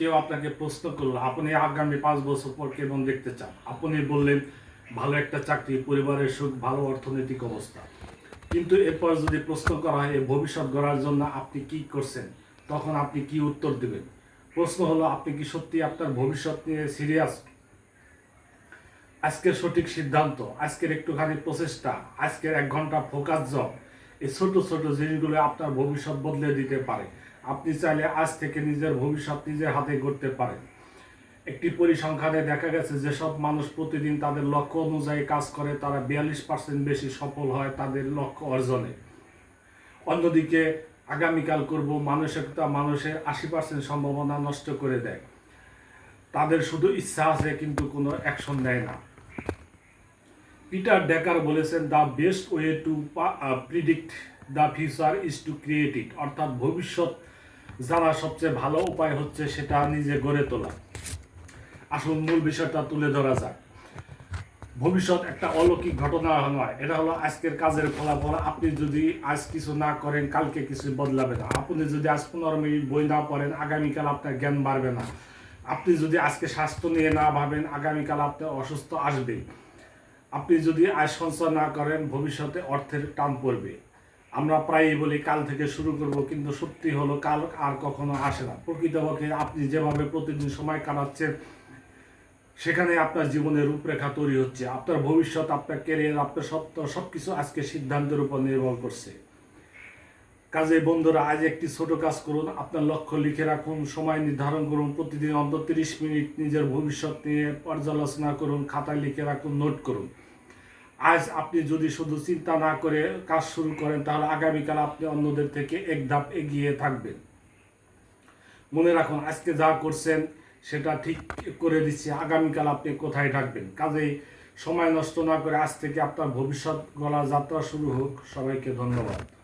কেউ আপনাকে প্রশ্ন করল, আপনি আগামী পাঁচ বছর পর কেমন দেখতে চান? আপনি বললেন, ভালো একটা চাকরি, পরিবারের সুখ, ভালো অর্থনৈতিক অবস্থা। কিন্তু এরপর যদি প্রশ্ন করা হয় ভবিষ্যৎ গড়ার জন্য আপনি কি করছেন? তখন আপনি কি উত্তর দেবেন? প্রশ্ন হলো, আপনি কি সত্যি আপনার ভবিষ্যৎ নিয়ে সিরিয়াস? আজকের সঠিক সিদ্ধান্ত, আজকের একটুখানি প্রচেষ্টা, আজকের এক ঘণ্টা ফোকাস জব এই ছোট ছোট জিনিসগুলো আপনার ভবিষ্যৎ বদলে দিতে পারে। আপনি চাইলে আজ থেকে নিজের ভবিষ্যৎ নিজের হাতে গড়তে পারেন। একটি পরিসংখ্যানে দেখা গেছে যেসব মানুষ প্রতিদিন তাদের লক্ষ্য অনুযায়ী কাজ করে, তারা বিয়াল্লিশ পার্সেন্ট বেশি সফল হয় তাদের লক্ষ্য অর্জনে। অন্যদিকে আগামীকাল করব, মানসিকতা মানুষের আশি পার্সেন্ট সম্ভাবনা নষ্ট করে দেয়। তাদের শুধু ইচ্ছা আছে কিন্তু কোনো অ্যাকশন নেয় না। পিটার ডেকার বলেছেন, the best way to predict the future is to create it. অর্থাৎ ভবিষ্যৎ জানার সবচেয়ে ভালো উপায় হচ্ছে সেটা নিজে গড়ে তোলা। আসল মূল বিষয়টা তুলে ধরা যাক। ভবিষ্যৎ একটা অলৌকিক ঘটনা নয়, এটা হলো আজকের কাজের ফলাফল। আপনি যদি আজ কিছু না করেন, কালকে কিছু বদলাবে না। আপনি যদি আজ পনেরো মিনিট বই না পড়েন, আগামীকাল আপনার জ্ঞান বাড়বে না। আপনি যদি আজকে স্বাস্থ্য নিয়ে না ভাবেন, আগামীকাল আপনার অসুস্থ আসবে আপনি যদি আয় সঞ্চয় না করেন, ভবিষ্যতে অর্থের টান পড়বে। আমরা প্রায়ই বলি কাল থেকে শুরু করব, কিন্তু সত্যি হলো কাল আর কখনো আসে না। প্রকৃতপক্ষে আপনি যেভাবে প্রতিদিন সময় কাটাচ্ছেন, সেখানে আপনার জীবনের রূপরেখা তৈরি হচ্ছে। আপনার ভবিষ্যৎ, আপনার ক্যারিয়ার আপনার সত্য সব কিছু আজকে সিদ্ধান্তের উপর নির্ভর করছে। কাজে বন্ধুরা, আজ একটি ছোট কাজ করুন, আপনার লক্ষ্য লিখে রাখুন, সময় নির্ধারণ করুন, প্রতিদিন অন্তত তিরিশ মিনিট নিজের ভবিষ্যৎ নিয়ে পর্যালোচনা করুন খাতায় লিখে রাখুন, নোট করুন। আজ আপনি যদি শুধু চিন্তা না করে কাজ শুরু করেন, তাহলে আগামীকাল আপনি অন্যদের থেকে এক ধাপ এগিয়ে থাকবেন। মনে রাখুন, আজকে যা করছেন, সেটা ঠিক করে দিচ্ছে। আগামীকাল আপনি কোথায় থাকবেন? কাজেই সময় নষ্ট না করে আজ থেকে আপনার ভবিষ্যৎ গলা যাত্রা শুরু হোক। সবাইকে ধন্যবাদ।